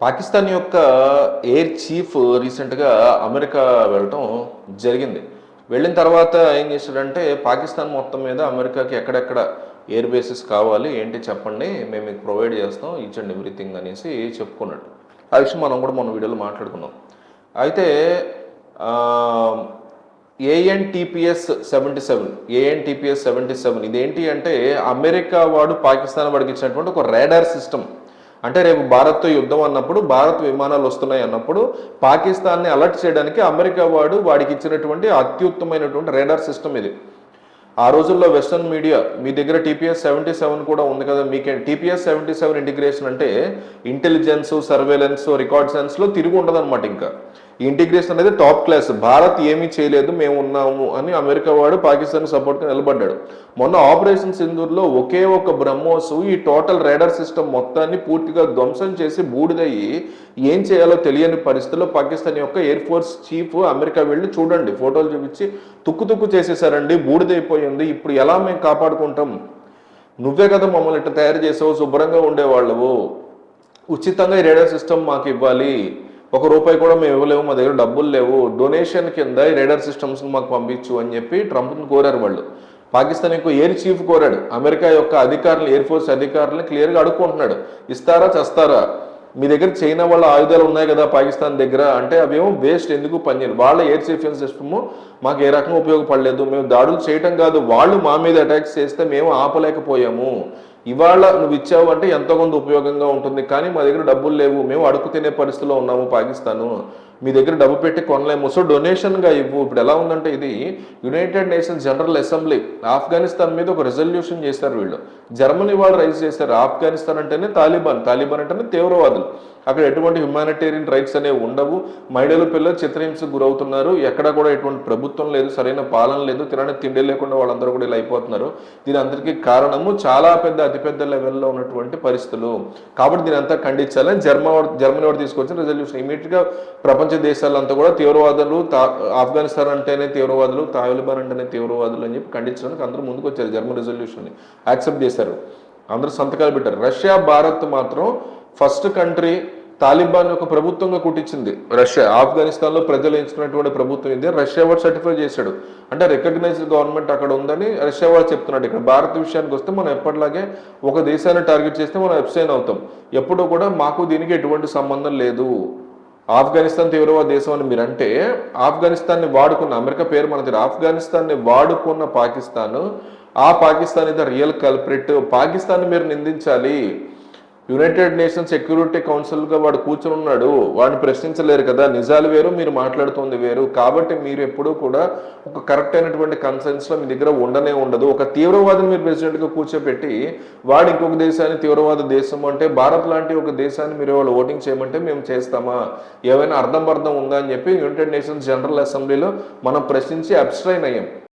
పాకిస్తాన్ యొక్క air chief రీసెంట్గా America వెళ్ళటం జరిగింది. వెళ్ళిన తర్వాత ఏం చేశాడంటే పాకిస్తాన్ మొత్తం మీద అమెరికాకి ఎక్కడెక్కడ ఎయిర్ బేసెస్ కావాలి ఏంటి చెప్పండి మేము మీకు ప్రొవైడ్ చేస్తాం ఈచ్ అండ్ ఎవ్రీథింగ్ అనేసి చెప్పుకున్నాడు. ఆ విషయం మనం కూడా మన వీడియోలో మాట్లాడుకున్నాం. అయితే ANTPS seventy seven ANTPS seventy seven ఇదేంటి అంటే అమెరికా వాడు పాకిస్తాన్ వాడికి ఇచ్చినటువంటి ఒక రేడార్ సిస్టమ్. అంటే రేపు భారత్తో యుద్ధం అన్నప్పుడు భారత్ విమానాలు వస్తున్నాయి అన్నప్పుడు పాకిస్తాన్ని అలర్ట్ చేయడానికి అమెరికా వాడు వాడికి ఇచ్చినటువంటి అత్యుత్తమైనటువంటి రేడార్ సిస్టమ్ ఇది. ఆ రోజుల్లో వెస్టర్న్ మీడియా మీ దగ్గర టీపీఎస్ సెవెంటీ సెవెన్ కూడా ఉంది కదా మీకే టీపీఎస్ సెవెంటీ సెవెన్ ఇంటిగ్రేషన్ అంటే ఇంటెలిజెన్స్ సర్వేలెన్స్ రికార్డ్ సెన్స్లో తిరిగి ఉండదన్నమాట ఇంకా. ఈ ఇంటిగ్రేషన్ అనేది టాప్ క్లాస్. భారత్ ఏమీ చేయలేదు మేము ఉన్నాము అని అమెరికా వాడు పాకిస్తాన్ సపోర్ట్గా నిలబడ్డాడు. మొన్న ఆపరేషన్ సింధూర్లో ఒకే ఒక బ్రహ్మోస్ ఈ టోటల్ రేడర్ సిస్టమ్ మొత్తాన్ని పూర్తిగా ధ్వంసం చేసి బూడిదయ్యి ఏం చేయాలో తెలియని పరిస్థితుల్లో పాకిస్తాన్ యొక్క ఎయిర్ ఫోర్స్ చీఫ్ అమెరికా వెళ్ళి చూడండి ఫోటోలు చూపించి తుక్కు తుక్కు చేసేసారండి బూడిదైపోయింది ఇప్పుడు ఎలా మేము కాపాడుకుంటాం? నువ్వే కదా మమ్మల్ని ఇట్లా తయారు చేసావు శుభ్రంగా ఉండేవాళ్ళవు. ఉచితంగా ఈ రేడర్ సిస్టమ్ మాకు ఇవ్వాలి. ఒక రూపాయి కూడా మేము ఇవ్వలేము మా దగ్గర డబ్బులు లేవు. డొనేషన్ కింద ఈ రేడర్ సిస్టమ్స్ మాకు పంపించు అని చెప్పి ట్రంప్ని కోరారు వాళ్ళు. పాకిస్తాన్ యొక్క ఎయిర్ చీఫ్ కోరాడు. అమెరికా యొక్క అధికారులు ఎయిర్ ఫోర్స్ అధికారులను క్లియర్గా అడుక్కుంటున్నాడు. ఇస్తారా చస్తారా? మీ దగ్గర చైనా వాళ్ళ ఆయుధాలు ఉన్నాయి కదా పాకిస్తాన్ దగ్గర అంటే అవేమో వేస్ట్ ఎందుకు పనిచేయదు వాళ్ళ ఎయిర్ డిఫెన్స్ సిస్టమ్ మాకు ఏ రకంగా ఉపయోగపడలేదు. మేము దాడులు చేయటం కాదు. వాళ్ళు మా మీద అటాక్స్ చేస్తే మేము ఆపలేకపోయాము. ఇవాళ నువ్వు ఇచ్చావు అంటే ఎంతో కొంత ఉపయోగంగా ఉంటుంది. కానీ మా దగ్గర డబ్బులు లేవు. మేము అడుగు తినే పరిస్థితిలో ఉన్నాము పాకిస్తాను. మీ దగ్గర డబ్బు పెట్టి కొనలేము. సో డొనేషన్గా ఇవ్వు. ఇప్పుడు ఎలా ఉందంటే ఇది United Nations General Assembly Afghanistan మీద ఒక రెజల్యూషన్ చేశారు వీళ్ళు. జర్మనీ వాళ్ళు రైజ్ చేశారు. ఆఫ్ఘనిస్తాన్ అంటేనే తాలిబాన్. తాలిబాన్ అంటేనే తీవ్రవాదులు. అక్కడ ఎటువంటి హ్యుమానిటేరియన్ రైట్స్ అనేవి ఉండవు. మహిళలు పిల్లలు చిత్రహింసకు గురవుతున్నారు. ఎక్కడ కూడా ఎటువంటి ప్రభుత్వం లేదు. సరైన పాలన లేదు. తినని తిండి లేకుండా వాళ్ళందరూ కూడా ఇలా అయిపోతున్నారు. దీని అందరికీ కారణము చాలా పెద్ద అతిపెద్ద లెవెల్లో ఉన్నటువంటి పరిస్థితులు. కాబట్టి దీని అంతా ఖండించాలని జర్మా జర్మనీ వాడు తీసుకొచ్చిన రెజల్యూషన్ ఇమీడియట్గా ప్రపంచ దేశాలంతా కూడా తీవ్రవాదులు తా ఆఫ్ఘనిస్తాన్ అంటేనే తీవ్రవాదులు తాలిబాన్ అంటేనే తీవ్రవాదులు అని చెప్పి ఖండించడానికి అందరూ ముందుకు వచ్చారు. జర్మన్ రెజల్యూషన్ని యాక్సెప్ట్ చేశారు. అందరూ సంతకాలు పెట్టారు. రష్యా భారత్ మాత్రం ఫస్ట్ కంట్రీ తాలిబాన్ యొక్క ప్రభుత్వంగా కుట్టించింది. రష్యా ఆఫ్ఘనిస్తాన్లో ప్రజలు ఎంచుకున్నటువంటి ప్రభుత్వం ఇది. రష్యా వాడు సర్టిఫై చేశాడు. అంటే రికగ్నైజ్డ్ గవర్నమెంట్ అక్కడ ఉందని రష్యా వాడు చెప్తున్నాడు. ఇక్కడ భారత విషయానికి వస్తే మనం ఎప్పటిలాగే ఒక దేశాన్ని టార్గెట్ చేస్తే మనం ఎబ్సైన్ అవుతాం. ఎప్పుడూ కూడా మాకు దీనికి ఎటువంటి సంబంధం లేదు. ఆఫ్ఘనిస్తాన్ తీవ్రవాద దేశం అని మీరు అంటే ఆఫ్ఘనిస్తాన్ని వాడుకున్న అమెరికా పేరు మన దగ్గర ఆఫ్ఘనిస్తాన్ని వాడుకున్న పాకిస్తాన్ ఆ పాకిస్తాన్ ఇది రియల్ కల్ప్రిట్. పాకిస్తాన్ మీరు నిందించాలి. యునైటెడ్ నేషన్ సెక్యూరిటీ కౌన్సిల్గా వాడు కూర్చొని ఉన్నాడు. వాడిని ప్రశ్నించలేరు కదా. నిజాలు వేరు మీరు మాట్లాడుతుంది వేరు. కాబట్టి మీరు ఎప్పుడూ కూడా ఒక కరెక్ట్ అయినటువంటి కన్సెన్స్లో మీ దగ్గర ఉండనే ఉండదు. ఒక తీవ్రవాదిని మీరు ప్రెసిడెంట్గా కూర్చోబెట్టి వాడు ఇంకొక దేశాన్ని తీవ్రవాద దేశం అంటే భారత్ లాంటి ఒక దేశాన్ని మీరు వాళ్ళు ఓటింగ్ చేయమంటే మేము చేస్తామా? ఏమైనా అర్థం అర్థం ఉందా అని చెప్పి యునైటెడ్ నేషన్స్ జనరల్ అసెంబ్లీలో మనం ప్రశ్నించి అబ్స్ట్రైన్ అయ్యాం.